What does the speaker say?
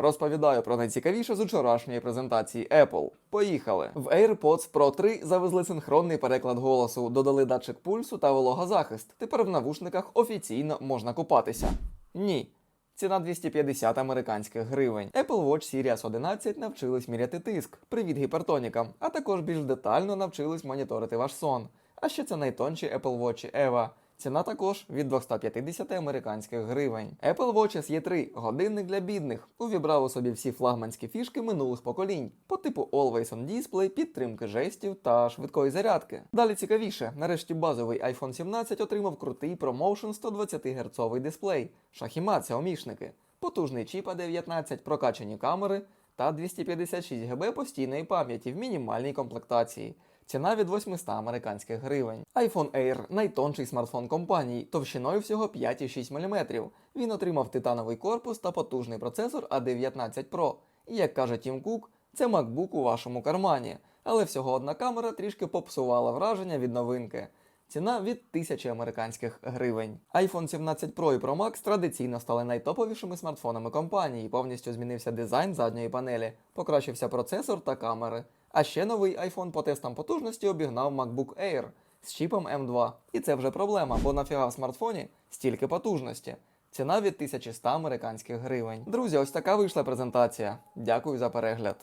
Розповідаю про найцікавіше з учорашньої презентації Apple. Поїхали! В AirPods Pro 3 завезли синхронний переклад голосу, додали датчик пульсу та вологозахист. Тепер в навушниках офіційно можна купатися. Ні. Ціна 250 американських гривень. Apple Watch Series 11 навчились міряти тиск, привіт гіпертонікам, а також більш детально навчились моніторити ваш сон. А ще це найтонші Apple Watch EVA. Ціна також від 250 американських гривень. Apple Watch SE 3 годинник для бідних. Увібрав у собі всі флагманські фішки минулих поколінь по типу Always On Display, підтримки жестів та швидкої зарядки. Далі цікавіше, нарешті базовий iPhone 17 отримав крутий ProMotion 120 Гц дисплей, шахімат сяомішники, потужний чіп A19, прокачані камери та 256 ГБ постійної пам'яті в мінімальній комплектації. Ціна від 800 американських гривень. iPhone Air найтонший смартфон компанії, товщиною всього 5,6 мм. Він отримав титановий корпус та потужний процесор A19 Pro. І як каже Тім Кук, це MacBook у вашому кармані. Але всього одна камера трішки попсувала враження від новинки. Ціна від 1000 американських гривень. iPhone 17 Pro і Pro Max традиційно стали найтоповішими смартфонами компанії. Повністю змінився дизайн задньої панелі, покращився процесор та камери. А ще новий iPhone по тестам потужності обігнав MacBook Air з чіпом M2. І це вже проблема, бо нафіга в смартфоні стільки потужності. Ціна від 1100 американських гривень. Друзі, ось така вийшла презентація. Дякую за перегляд.